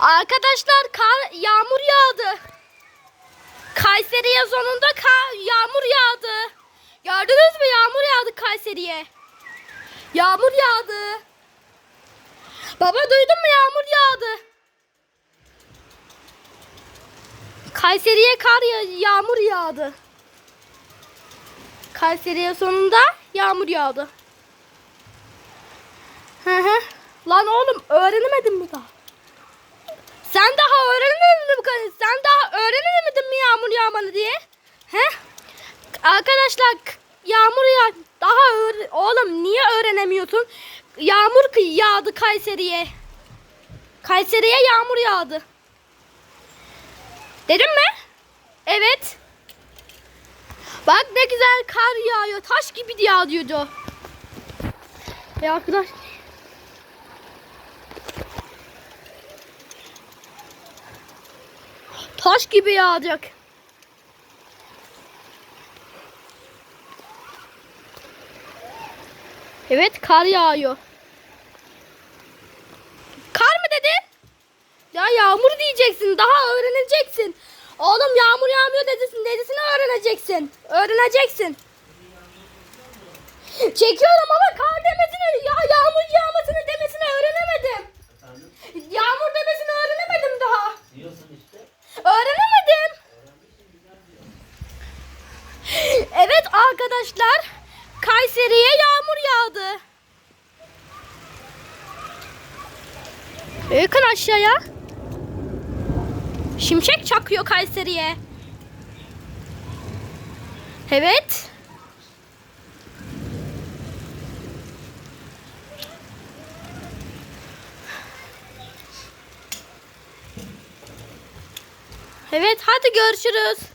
Arkadaşlar kar, yağmur yağdı. Kayseri'ye sonunda kar, yağmur yağdı. Gördünüz mü yağmur yağdı Kayseri'ye. Yağmur yağdı. Baba duydun mu yağmur yağdı. Kayseri'ye kar ya- yağmur yağdı. Kayseri'ye sonunda yağmur yağdı. Hı hı. Lan oğlum öğrenemedin mi daha? Sen daha öğrenemedin mi? kız? Sen daha öğrenemedin mi yağmur yağmanı diye? He? Arkadaşlar yağmur yağ daha oğlum niye öğrenemiyorsun? Yağmur yağdı Kayseri'ye. Kayseri'ye yağmur yağdı. Dedim mi? Evet. Bak ne güzel kar yağıyor. Taş gibi yağıyordu. Ya arkadaş. Taş gibi yağacak. Evet kar yağıyor. Kar mı dedin? Ya yağmur diyeceksin. Daha öğreneceksin. Oğlum yağmur yağmıyor dedesin. Dedesini öğreneceksin. Öğreneceksin. Çekiyorum ama kar demesini, ya yağmur yağmasını demesini öğrenemedim. Yağmur demesini öğrenemedim daha. Diyorsun işte. Öğrenemedim. Evet arkadaşlar. Kayseri'ye yağmur yağdı. Bakın aşağıya. Şimşek çakıyor Kayseri'ye. Evet. Evet hadi görüşürüz.